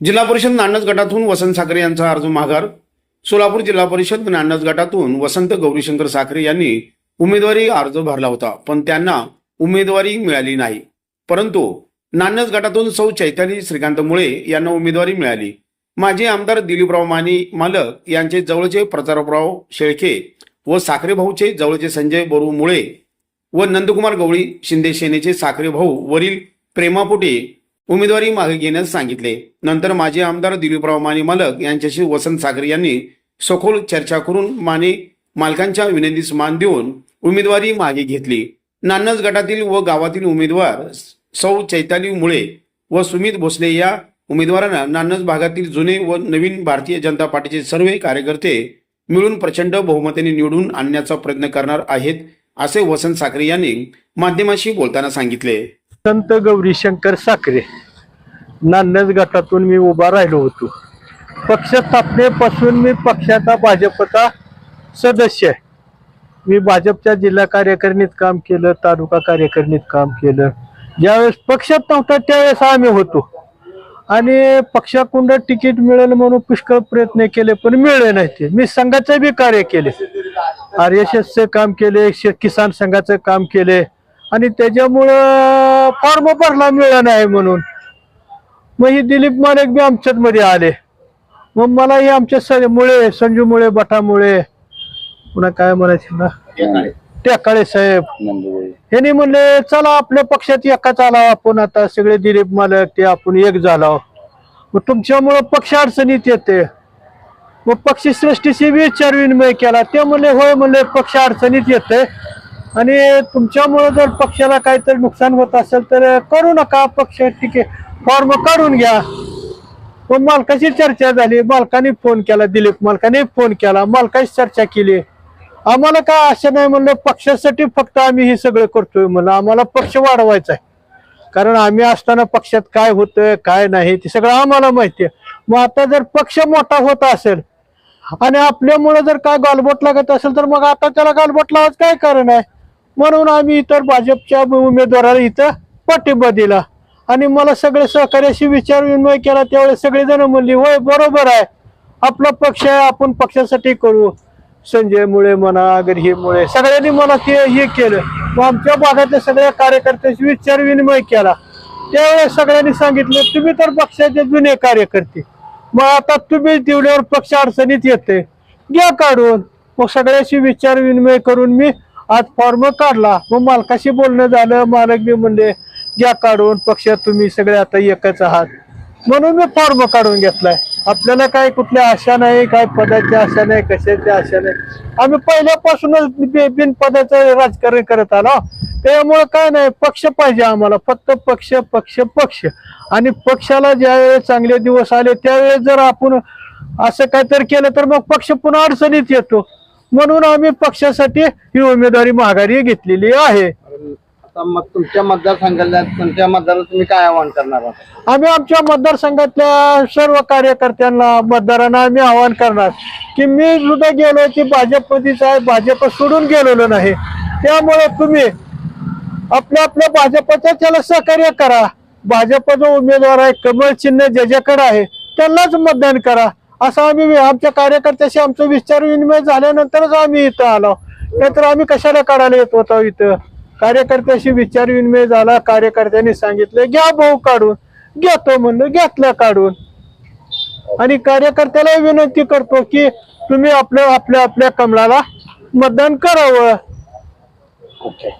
जिल्हा परिषद नानस गटातून वसंत साखरे यांचा अर्ज माघार. सोलापूर जिल्हा परिषद नानस गटातून वसंत गौरीशंकर साखरे यांनी उमेदवारी अर्ज भरला होता पण त्यांना उमेदवारी मिळाली नाही. परंतु नानस गटातून सौ चैताली श्रीकांत मुळे यांना उमेदवारी मिळाली. माजी आमदार दिलीपराव माने मालक यांचे जवळचे प्रतापराव शेळके व साखरे भाऊचे जवळचे संजय बोरू मुळे व नंदकुमार गवळी शिंदे सेनेचे साखरे भाऊ वरील प्रेमापोटे उमेदवारी मागे घेण्यास सांगितले. नंतर माजी आमदार दिलीपराव माने मालक यांच्याशी वसंत सागर यांनी सखोल चर्चा करून माने मालकांच्या विनंतीस मान देऊन उमेदवारी मागे घेतली. नान्नज गटातील व गावातील उमेदवार सौ चैताली मुळे व सुमित भोसले या उमेदवारांना नान्नज भागातील जुने व नवीन भारतीय जनता पार्टीचे सर्व कार्यकर्ते मिळून प्रचंड बहुमताने निवडून आणण्याचा प्रयत्न करणार आहेत असे वसंत साखरे यांनी माध्यमाशी बोलताना सांगितले. संत गौरी शंकर साखरे नान्नज गटातून मी उभा राहिलो होतो. पक्ष स्थापनेपासून मी पक्षाचा भाजपचा सदस्य आहे. मी भाजपच्या जिल्हा कार्यकारिणीत काम केलं तालुका कार्यकारिणीत काम केलं. ज्यावेळेस पक्षात नव्हता त्यावेळेस आम्ही होतो. आणि पक्षाकुंड तिकीट मिळेल म्हणून पुष्कळ प्रयत्न केले पण मिळले नाही ते. मी संघाचे बी कार्य केले. आर एस एसचे काम केले किसान संघाचं काम केले. आणि त्याच्यामुळं फॉर्म भरला मिळाला नाही म्हणून. मग ही दिलीप मालक बी आमच्यात मध्ये आले. मग मला हे आमच्या स मुळे संजू मुळे बटामुळे पुन्हा काय म्हणायचे ना टेकाळे. साहेब. यांनी म्हणले चला आपल्या पक्षात एका चाला आपण आता सगळे दिलीप मालक ते आपण एक झालो. मग तुमच्यामुळं पक्ष अडचणीत येते. मग पक्षी सृष्टीशी विचार विनिमय केला. ते म्हणले होय म्हणले पक्ष अडचणीत येते. आणि तुमच्यामुळे जर पक्षाला काहीतरी नुकसान होत असेल तर करू नका पक्ष ठीक आहे. फॉर्म काढून घ्या. मग मालकाची चर्चा झाली. मालकाने फोन केला दिलीप मालकाने फोन केला. मालकाची चर्चा केली. आम्हाला काय आशा नाही म्हणलं पक्षासाठी फक्त आम्ही हे सगळं करतोय म्हणलं. आम्हाला पक्ष वाढवायचा आहे. कारण आम्ही असताना पक्षात काय होतं काय नाही ते सगळं आम्हाला माहिती आहे. मग आता जर पक्ष मोठा होत असेल आणि आपल्यामुळे जर काय गालबोट लागत असेल तर मग आता त्याला गालबोट लावायचं काय कारण आहे? म्हणून आम्ही इतर भाजपच्या उमेदवाराला इथं पाठिंबा दिला. आणि मला सगळे सहकार्याशी विचार विनिमय केला. त्यावेळेस सगळेजण म्हणली होय बरोबर आहे. आपला पक्ष आहे आपण पक्षासाठी करू. संजय मुळे म्हणा अगर हे मुळे सगळ्यांनी मला ते हे केलं. मग आमच्या भागातल्या सगळ्या कार्यकर्त्यांशी विचार विनिमय केला. त्यावेळेस सगळ्यांनी सांगितलं तुम्ही तर पक्षाचे जुने कार्यकर्ते. मग आता तुम्ही दिवल्यावर पक्ष अडचणीत येते घ्या काढून. मग सगळ्याशी विचार विनिमय करून मी आज फॉर्म काढला. मग मालकाशी बोलणं झालं? मालक बी म्हणले घ्या काढून पक्षात तुम्ही सगळे आता एकच आहात. म्हणून मी फॉर्म काढून घेतलाय. आपल्याला काय कुठल्या आशा नाही काय पदाची आशा नाही कशाची आशा नाही. आम्ही पहिल्यापासूनच बिनपदाचं राजकारण करत आलो. त्यामुळे काय नाही पक्ष पाहिजे आम्हाला. फक्त पक्ष पक्ष पक्ष. आणि पक्षाला ज्यावेळेस चांगले दिवस आले त्यावेळेस जर आपण असं काहीतरी केलं तर मग पक्ष पुन्हा अडचणीत येतो. म्हणून आम्ही पक्षासाठी ही उमेदवारी माघारी घेतलेली आहे. आता मग तुमच्या तुमच्या मतदाराला तुम्ही काय आवाहन करणार आहात? आम्ही आमच्या मतदारसंघातल्या सर्व कार्यकर्त्यांना मतदारांना आम्ही आवाहन करणार. की मी सुद्धा गेलो की भाजपमध्येच आहे भाजप सोडून गेलेलो नाही. त्यामुळे तुम्ही आपल्या आपल्या भाजपच्या त्याला सहकार्य करा. भाजपचा उमेदवार आहे कमळ चिन्ह ज्याच्याकडे आहे त्यांनाच मतदान करा. असं आम्ही आमच्या कार्यकर्त्याशी आमचं विचार विनिमय झाल्यानंतरच आम्ही इथं आलो. नाहीतर आम्ही कशाला काढायला येत होतो इथं? कार्यकर्त्याशी विचार विनिमय झाला कार्यकर्त्यांनी सांगितलं घ्या भाऊ काढून घेतो म्हणलं घेतल्या काढून. आणि कार्यकर्त्याला विनंती करतो की तुम्ही आपल्या आपल्या आपल्या कमलाला मतदान करावं. ओके